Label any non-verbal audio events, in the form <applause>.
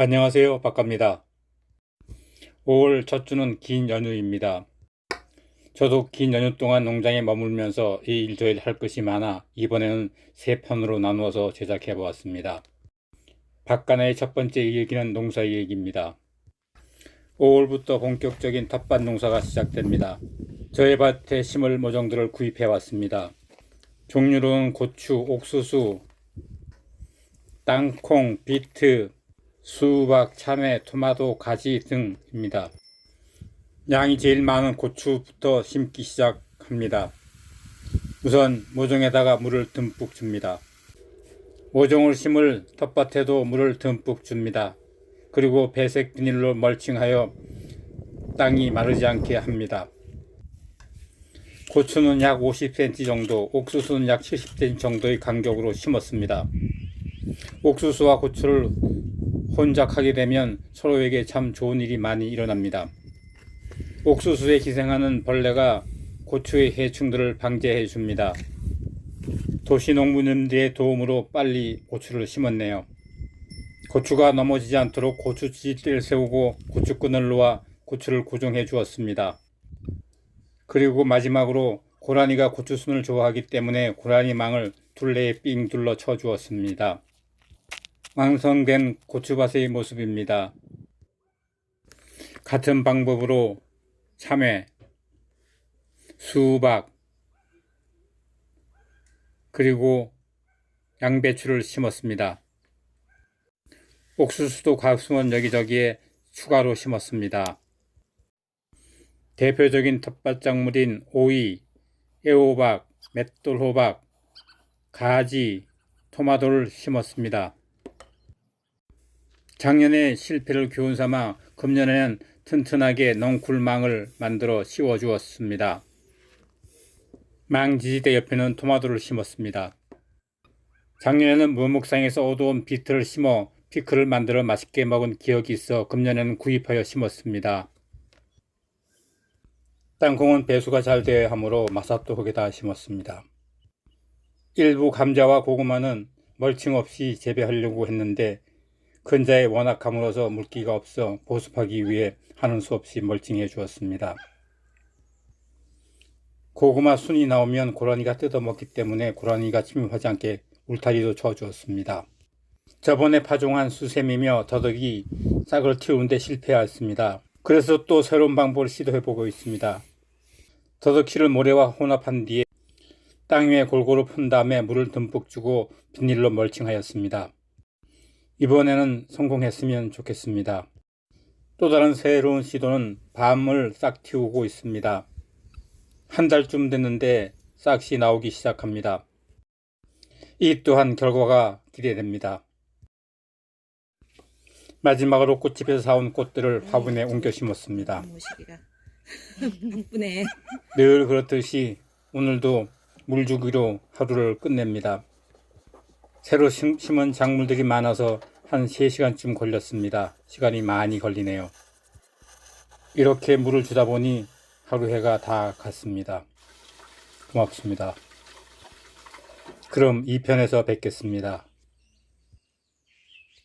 안녕하세요. 박갑니다. 5월 첫 주는 긴 연휴입니다. 저도 긴 연휴 동안 농장에 머물면서 이 일조일 할 것이 많아 이번에는 세 편으로 나누어서 제작해 보았습니다. 박간의 첫 번째 얘기는 농사 얘기입니다. 5월부터 본격적인 텃밭 농사가 시작됩니다. 저의 밭에 심을 모종들을 구입해 왔습니다. 종류로는 고추, 옥수수, 땅콩, 비트, 수박, 참외, 토마토, 가지 등입니다. 양이 제일 많은 고추부터 심기 시작합니다. 우선 모종에다가 물을 듬뿍 줍니다. 모종을 심을 텃밭에도 물을 듬뿍 줍니다. 그리고 배색 비닐로 멀칭하여 땅이 마르지 않게 합니다. 고추는 약 50cm 정도, 옥수수는 약 70cm 정도의 간격으로 심었습니다. 옥수수와 고추를 혼작하게 되면 서로에게 참 좋은 일이 많이 일어납니다. 옥수수에 기생하는 벌레가 고추의 해충들을 방제해 줍니다. 도시 농부님들의 도움으로 빨리 고추를 심었네요. 고추가 넘어지지 않도록 고추지대를 세우고 고추끈을 놓아 고추를 고정해 주었습니다. 그리고 마지막으로 고라니가 고추순을 좋아하기 때문에 고라니 망을 둘레에 삥 둘러 쳐 주었습니다. 완성된 고추밭의 모습입니다. 같은 방법으로 참외, 수박, 그리고 양배추를 심었습니다. 옥수수도 가수원 여기저기에 추가로 심었습니다. 대표적인 텃밭 작물인 오이, 애호박, 맷돌호박, 가지, 토마토를 심었습니다. 작년에 실패를 교훈 삼아 금년에는 튼튼하게 넝쿨망을 만들어 씌워 주었습니다. 망 지지대 옆에는 토마토를 심었습니다. 작년에는 무목상에서 얻어온 비트를 심어 피클을 만들어 맛있게 먹은 기억이 있어 금년에는 구입하여 심었습니다. 땅콩은 배수가 잘 되어야 하므로 마사토 흙에다 심었습니다. 일부 감자와 고구마는 멀칭 없이 재배하려고 했는데 근자에 워낙 가물어서 물기가 없어 보습하기 위해 하는 수 없이 멀칭해 주었습니다. 고구마 순이 나오면 고라니가 뜯어먹기 때문에 고라니가 침입하지 않게 울타리도 쳐 주었습니다. 저번에 파종한 수세미며 더덕이 싹을 틔우는데 실패하였습니다. 그래서 또 새로운 방법을 시도해 보고 있습니다. 더덕씨를 모래와 혼합한 뒤에 땅 위에 골고루 푼 다음에 물을 듬뿍 주고 비닐로 멀칭하였습니다. 이번에는 성공했으면 좋겠습니다. 또 다른 새로운 시도는 밤을 싹 틔우고 있습니다. 한 달쯤 됐는데 싹이 나오기 시작합니다. 이 또한 결과가 기대됩니다. 마지막으로 꽃집에서 사온 꽃들을 화분에 옮겨 심었습니다. <laughs> 바쁘네. 늘 그렇듯이 오늘도 물 주기로 하루를 끝냅니다. 새로 심, 심은 작물들이 많아서 한 3시간쯤 걸렸습니다. 시간이 많이 걸리네요. 이렇게 물을 주다 보니 하루 해가 다 갔습니다. 고맙습니다. 그럼 2편에서 뵙겠습니다.